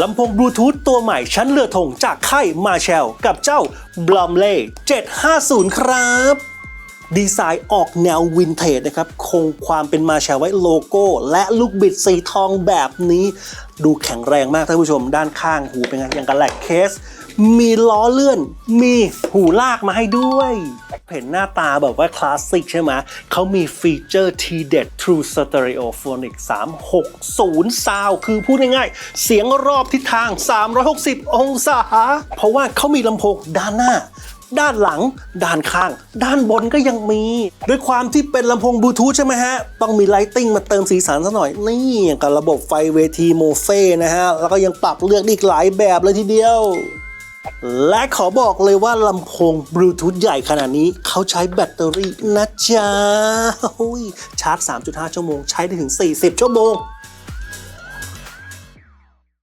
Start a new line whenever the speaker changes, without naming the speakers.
ลำโพงบลูทูธตัวใหม่ชั้นเรือธงจากค่ายมาแชลกับเจ้า b l o m l e 750 ครับ ดีไซน์ออกแนววินเทจนะครับ คงความเป็นมาแชลไว้โลโก้ และลูกบิดสีทองแบบนี้ ดูแข็งแรงมากท่านผู้ชมด้านข้างหูเป็นไงอย่างกับแหลกเคส มีล้อเลื่อน มีหูลากมาให้ด้วย เห็นหน้าตาแบบว่าคลาสสิกใช่ไหมเขามีฟีเจอร์ทีเด็ด True Stereophonic 360 Sound คือพูดง่ายๆ เสียงรอบทิศทาง 360 องศา เพราะว่าเขามีลำโพงด้านหน้าด้านหลัง ด้านข้าง ด้านบนก็ยังมี ด้วยความที่เป็นลำโพงบลูทูธใช่ไหมฮะ ต้องมีไลติ้งมาเติมสีสันซะหน่อย นี่อย่างกับระบบไฟเวทีโมเฟ่นะฮะ แล้วก็ยังปรับเลือกได้อีกหลายแบบเลยทีเดียว และขอบอกเลยว่าลำโพงบลูทูธใหญ่ขนาดนี้เขาใช้แบตเตอรี่นะจ๊ะอุ้ยชาร์จ 3.5 ชั่วโมง ใช้ได้ถึง 40 ชั่วโมง